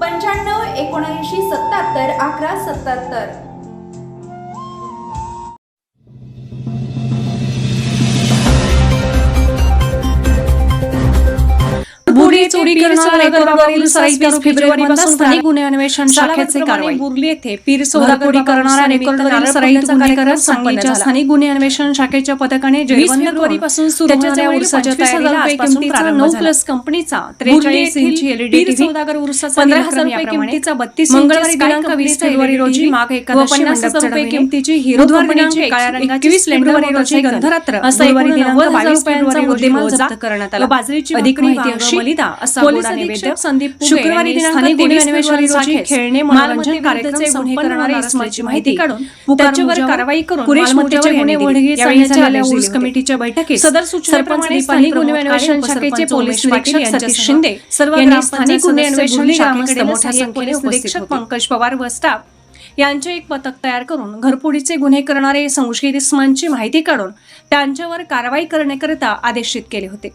पंच्याण्णव एकोणऐंशी सत्याहत्तर अकरा सत्याहत्तर. चोरी सत्तावीस स्थानिक गुन्हे अन्वेषण शाखेचे कारवाई. बुर्ली येथे पीर चोरी करणारा रेकॉर्डवरील सराईत गुन्हेगार सांगलीच्या स्थानिक गुन्हे अन्वेषण शाखेच्या पथकाने वीस फेब्रुवारी पासून सुरू होणाऱ्या उर्साच्या तयारीला किमतीचा नऊ प्लस कंपनीचा त्रेचाळीस इंची एलईडी सौदागर उर्साचा पंधरा हजार रुपये किमतीचा बत्तीस मंगळवारी दिनांक वीस फेब्रुवारी रोजी माग एकादशी पन्नास हजार रुपये किमतीची हिरो कंपनीची काळ्या रंगाची एकवीस फेब्रुवारी रोजी गंधरात्र असा दिनांक बावीस फेब्रुवारी रोजी जप्त करण्यात आला बाजरीची अधिक माहिती अशी पोलीस अधीक्षक संदीप शुक्रवारी स्थानिक गुन्हे अन्वेषण रोजी खेळणे मनोरंजन कार्यक्रम गुन्हे करणारे असल्याची माहिती काढून त्याच्यावर कारवाई करून कुरेश मोठ्याचे गुन्हे वडगे झालेल्या ऊर्स कमिटीच्या बैठकीत सदर सूचनेप्रमाणे स्थानिक गुन्हे अन्वेषण शाखेचे पोलीस निरीक्षक सतीश शिंदे सर्व स्थानिक गुन्हे अन्वेषण शाखेकडे मोठ्या संख्येने पोलीस पंकज पवार व स्टाफ यांचे एक पथक तयार करून घरफोडीचे गुन्हे करणारे संशयित इसमांची माहिती काढून त्यांच्यावर कारवाई करण्याकरिता आदेशित केले होते.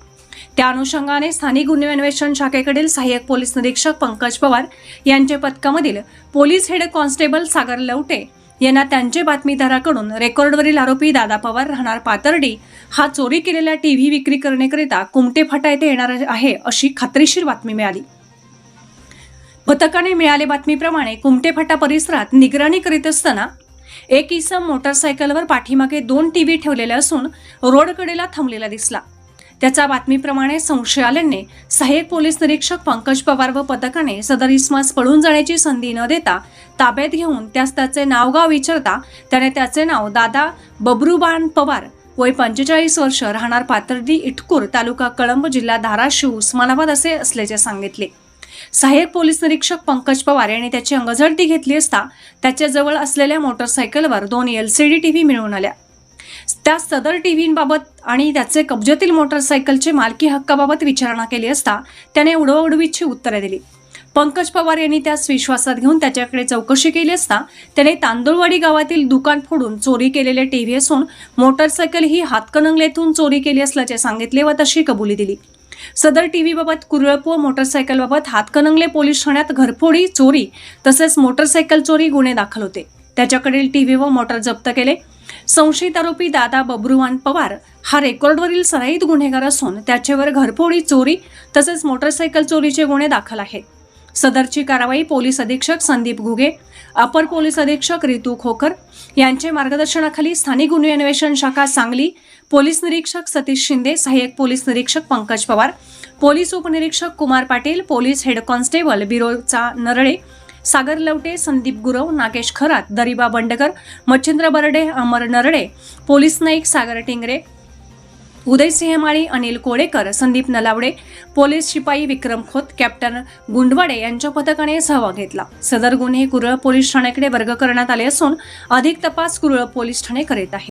त्या अनुषंगाने स्थानिक गुन्हे अन्वेषण शाखेकडील सहाय्यक पोलीस निरीक्षक पंकज पवार यांच्या पथकामधील police head constable Sagar Lavate यांना त्यांचे बातमीदाराकडून रेकॉर्डवरील आरोपी दादा पवार राहणार पातर्डी हा चोरी केलेल्या टीव्ही विक्री करण्याकरिता कुमटे फाटा येथे येणार आहे अशी खात्रीशीर बातमी मिळाली. पथकाने मिळाले बातमीप्रमाणे कुमटे फाटा परिसरात निगराणी करीत असताना एक इसम मोटरसायकलवर पाठीमागे दोन टीव्ही ठेवलेले असून रोडकडेला थांबलेला दिसला. त्याचा बातमीप्रमाणे संशयालयाने सहाय्यक पोलीस निरीक्षक पंकज पवार व पथकाने सदर इस्मास पळून जाण्याची संधी न देता ताब्यात घेऊन त्यास त्याचे नावगाव विचारता त्याने त्याचे नाव दादा बबरूबान पवार वय पंचेचाळीस वर्ष राहणार पाथर्डी इटकूर तालुका कळंब जिल्हा धाराशिव उस्मानाबाद असे असल्याचे सांगितले. सहाय्यक पोलीस निरीक्षक पंकज पवार यांनी त्याची अंगझडती घेतली असता त्याच्याजवळ असलेल्या मोटरसायकलवर दोन L C D T V मिळवून आल्या. त्या सदर टीव्हींबाबत आणि त्याचे कब्जेतील मोटरसायकलचे मालकी हक्काबाबत विचारणा केली असता त्याने उडवाउडवीची उत्तरे दिली. पंकज पवार यांनी त्यास विश्वासात घेऊन त्याच्याकडे चौकशी केली असता त्याने तांदुळवाडी गावातील दुकान फोडून चोरी केलेले टीव्ही असून मोटरसायकल ही हातकणंगलेतून चोरी केली असल्याचे सांगितले व तशी कबुली दिली. सदर टीव्हीबाबत कुरळप व मोटरसायकलबाबत हातकणंगले पोलीस ठाण्यात घरफोडी चोरी तसेच मोटरसायकल चोरी गुन्हे दाखल होते. त्याच्याकडील टीव्ही व मोटर जप्त केले. संशयित आरोपी दादा बबरुवान पवार हा रेकॉर्डवरील सराईत गुन्हेगार असून त्याच्यावर घरफोडी चोरी तसेच मोटरसायकल चोरीचे गुन्हे दाखल आहेत. सदरची कारवाई पोलीस अधीक्षक संदीप घुगे अपर पोलीस अधीक्षक रितू खोकर यांचे मार्गदर्शनाखाली स्थानिक गुन्हे अन्वेषण शाखा सांगली पोलीस निरीक्षक सतीश शिंदे सहाय्यक पोलीस निरीक्षक पंकज पवार पोलीस उपनिरीक्षक Kumar Patil police head constable Birocha Narale Sagar Lavate Sandeep Gurav Nagesh Kharat Dariba Bandkar Machhindra Barde Amar Narde police Naik Sagar Tingre Uday Sinhamali Anil Kolekar Sandeep Nalawade police शिपाई विक्रम खोत कॅप्टन गुंडवाडे यांच्या पथकाने सहभाग घेतला. सदर गुन्हे कुरळ पोलीस ठाण्याकडे वर्ग करण्यात आले असून अधिक तपास कुरळ पोलीस ठाणे करीत आहे